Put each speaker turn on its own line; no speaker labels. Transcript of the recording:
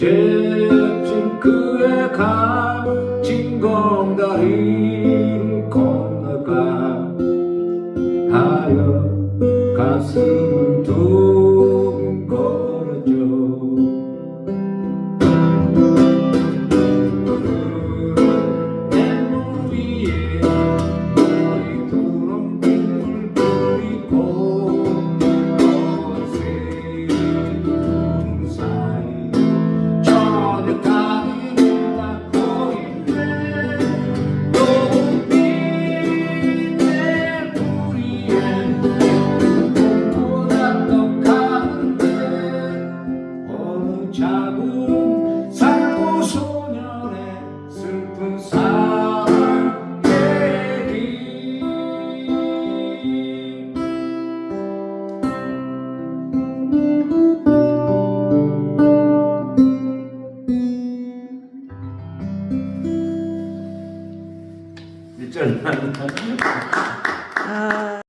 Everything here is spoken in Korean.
언제쯤 그의 갇힌 검다리를 건너가 하여 가슴을 두
일절
아.